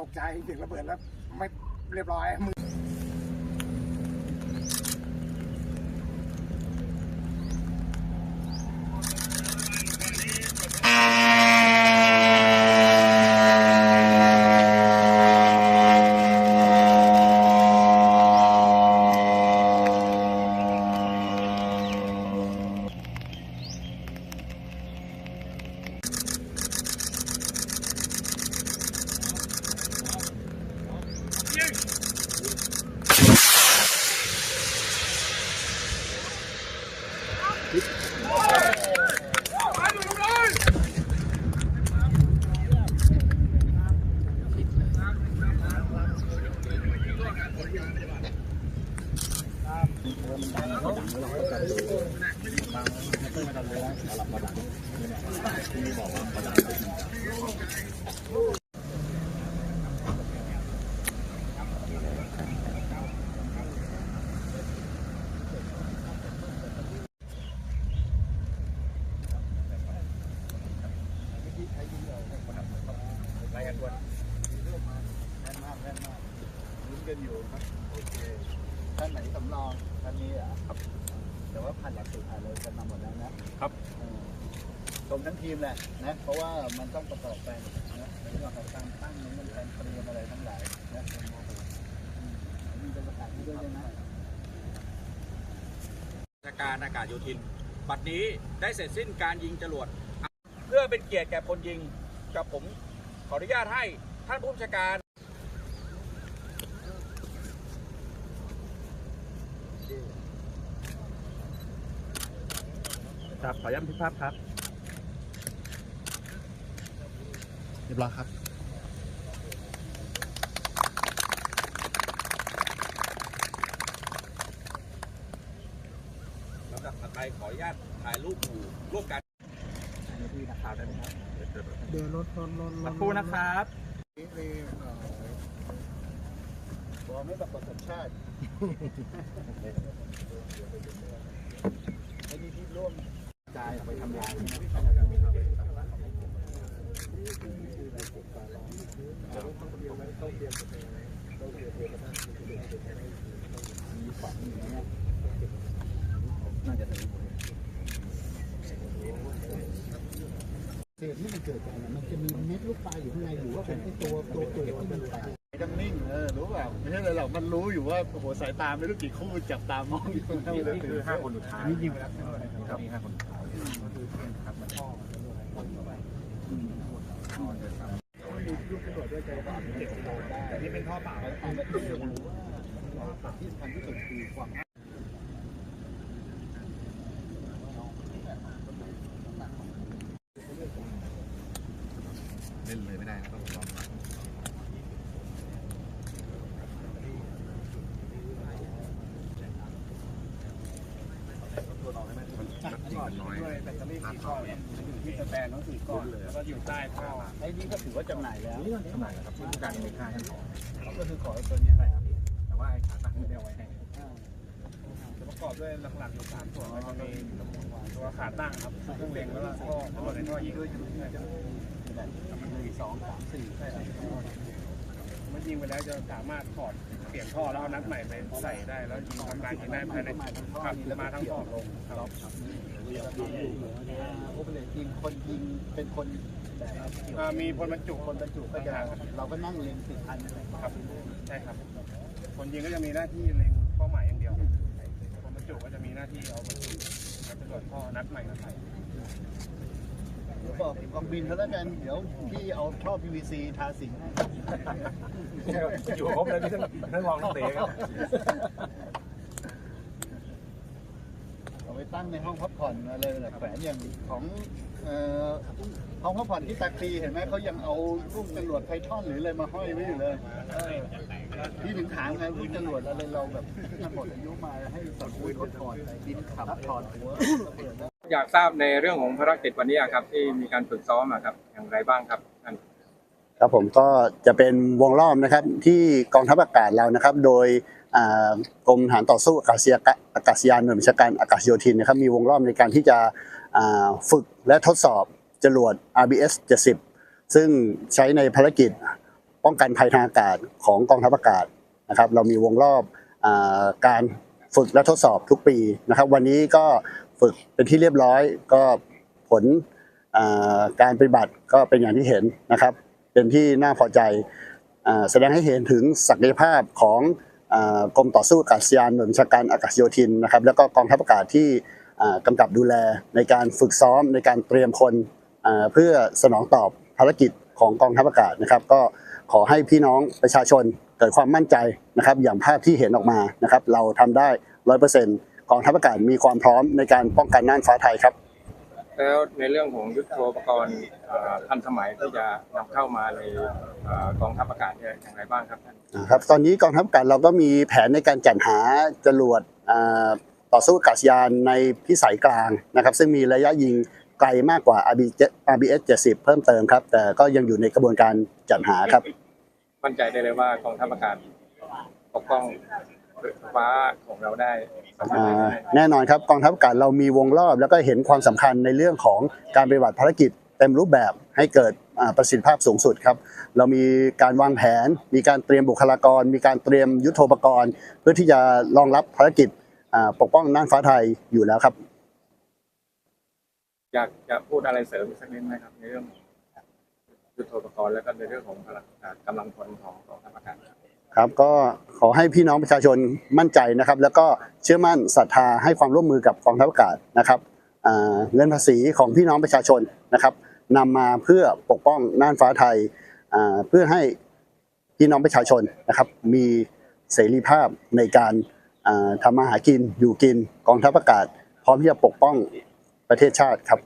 ตกใจเสียงระเบิดแล้วไม่เรียบร้อยมือ รายงานตัวแน่นมากแน่นมากลุ้น กันอยู่ครับโอเคท่านไหนสำรองท่านนี้อะครับ แต่ว่าผ่านหลักสูตรผ่านเลยกันมาหมดแล้วนะครับ เออชมทั้งทีมแหละนะเพราะว่ามันต้องประกอบกันนะในเรื่องของการตั้งนี้มันการเตรียมอะไรทั้งหลายนะอืมมีเป็นประกาศที่ด้วยใช่ไหมราชการอากาศโยธิน บัดนี้ได้เสร็จสิ้นการยิงจรวด เพื่อเป็นเกียรติแก่พลยิง กับผมขออนุญาตให้ท่านผู้บัญชาการ ครับขอย้ำที่ภาพครับ เรียบร้อยครับ ลำดับถัดไปขออนุญาตถ่ายรูปหมู่ร่วมกันที่นักข่าวได้ไหมครับเดี๋ยวรถรถรถสักครู่นะครับนี่เลยเอ่อบอกไม่แบบสัญชาติไอ้นี่ที่ร่วมกายออกไปทำงานมีฝังอยู่ เนี่ยน่าจะถึงเศษที่มันเกิดจากอะไรมันจะมีเม็ดลูกปลาอยู่ข้างในหรือว่าเป็นไอ้ตัวตัวเกิดที่มันแตกต้องนิ่งเออรู้เปล่าไม่ใช่เลยหรอกมันรู้อยู่ว่าโอ้โหสายตาไม่รู้กี่คู่จับตามองอยู่นี่คือห้าคนสุดท้ายนี่ยิงไปแล้วครับนี่ห้าคนสุดท้าย มันพ่อมีลูกกระโดดด้วยใจบ้าเจ็บกระโดดได้แต่นี่เป็นท่อเปล่าแล้วมันที่สำคัญที่สำคัญที่สุดคือความเล่นเลยไม่ได้ต้องลอง ด้วยแบตเตอรี่สี่ก้อนอยู่ที่สแตนทั้งสี่ก้อนแล้วก็อยู่ใต้ท่อไอ้นี่ก็ถือว่าจำหน่ายแล้วจำหน่ายแล้วครับที่การมีค่าทั้ขอเขาก็คือขอตัวนี้ไปครับแต่ว่าไอ้ขาตั้งไม่ได้ไว้ให้จะประกอบด้วยหลักๆอยู่สามส่วนก็มีตัวขาตั้งครับเครื่องเล็งแล้วก็ท่อทั้งหมดในท่อยิงด้วยอยู่ที่ไหนจะหนึ่งสองสามสี่ใช่ครับมันยิงไปแล้วจะสามารถถอดเปลี่ยนท่อแล้วเอานัดใหม่ไปใส่ได้แล้วยิงทำการยิงได้ภายในครับมาทั้งถอลงครับ โอเปเรตทีมคนยิงเป็นคนแบบอ่ามีพลบรรจุคนบรรจุก็จะเราก็นั่งเล็งติดพันอะไรครับ ใช่ครับ คนยิงก็จะมีหน้าที่เล็งเป้าหมายอย่างเดียวคนบรรจุก็จะมีหน้าที่เอาบรรจุแล้วตรวจพ่อนัดใหม่มาใส่เดี๋ยวบอกกองบินเขาแล้วกัน เดี๋ยวพี่เอาท่อ PVC ทาสีให้อยู่ครบเลยพี่ทั้งทั้งรองทั้งเตะครับ เอาไป ตั้งในห้องพักผ่อนอะไรแหละแขวนอย่างของห้องพักผ่อนที่ตาคลีเห็นไหมเขายังเอาลูกจรวดไพทอนหรืออะไรมาห้อยไว้อยู่เลยเออพี่ถึงถามไงลูกจรวดอะไรเราแบบมันหมดอายุมาให้สัตว์คุยเขาถอดบินขับถอดหัวระเบิดแล้วอยากทราบในเรื่องของภารกิจวันนี้ครับ ที่มีการฝึกซ้อมครับอย่างไรบ้างครับท่านครับผมก็จะเป็นวงรอบนะครับที่กองทัพอากาศเรานะครับ โดย กรมฐานต่อสู้อากาศยานอากาศยานหน่วยบัญชาการอากาศโยธินนะครับมีวงรอบในการที่จะฝึกและทดสอบจรวด RBS 70 ซึ่งใช้ในภารกิจป้องกันภัยทางอากาศของกองทัพอากาศนะครับ เรามีวงรอบอการฝึกและทดสอบทุกปีนะครับ วันนี้ก็ฝึกเป็นที่เรียบร้อยก็ผลการปฏิบัติก็เป็นอย่างที่เห็นนะครับ เป็นที่น่าพอใจอแสดงให้เห็นถึงศักยภาพของ กรมต่อสู้อากาศยานหน่วยบัญชาการอากาศโยธินนะครับแล้วก็กองทัพอากาศที่อ่ากำกับดูแลในการฝึกซ้อมในการเตรียมคนเพื่อสนองตอบภารกิจของกองทัพอากาศนะครับ ก็ขอให้พี่น้องประชาชนเกิดความมั่นใจนะครับ อย่างภาพที่เห็นออกมานะครับ เราทำได้ร้อยเปอร์เซ็นต์กองทัพอากาศมีความพร้อมในการป้องกันน่านฟ้าไทยครับ แล้วในเรื่องของยุทโธปกรณ์อ่าทันสมัยที่จะนำเข้ามาในอ่ากองทัพอากาศเนี่ยอย่างไรบ้างครับท่านนะครับตอนนี้กองทัพอากาศเราก็มีแผนในการจัดหาจรวดอ่าต่อสู้อากาศยานในพิสัยกลางนะครับ ซึ่งมีระยะยิงไกลมากกว่า RBS 70 เพิ่มเติมครับ แต่ก็ยังอยู่ในกระบวนการจัดหาครับมั่นใจได้เลยว่ากองทัพอากาศปกป้อง ฟ้าของเราได้สามารถอ่าได้ แน่นอนครับกองทัพอากาศเรามีวงรอบแล้วก็เห็นความสำคัญในเรื่องของการปฏิบัติภารกิจเต็มรูปแบบให้เกิดอ่าประสิทธิภาพสูงสุดครับ เรามีการวางแผน มีการเตรียมบุคลากร มีการเตรียมยุทโธปกรณ์ เพื่อที่จะรองรับภารกิจอ่าปกป้องน่านฟ้าไทยอยู่แล้วครับ อยากจะพูดอะไรเสริมอีกสักนิดไหมครับในเรื่องของยุทโธปกรณ์แล้วก็ในเรื่องของพลังอ่ากำลังพลของกองทัพอากาศครับ ครับก็ขอให้พี่น้องประชาชนมั่นใจนะครับ แล้วก็เชื่อมั่นศรัทธาให้ความร่วมมือกับกองทัพอากาศนะครับอ่าเงินภาษีของพี่น้องประชาชนนะครับนำมาเพื่อปกป้องน่านฟ้าไทยอ่าเพื่อให้พี่น้องประชาชนนะครับ มีเสรีภาพในการอ่าทำมาหากินอยู่กินกองทัพอากาศ พร้อมที่จะปกป้องประเทศชาติครับ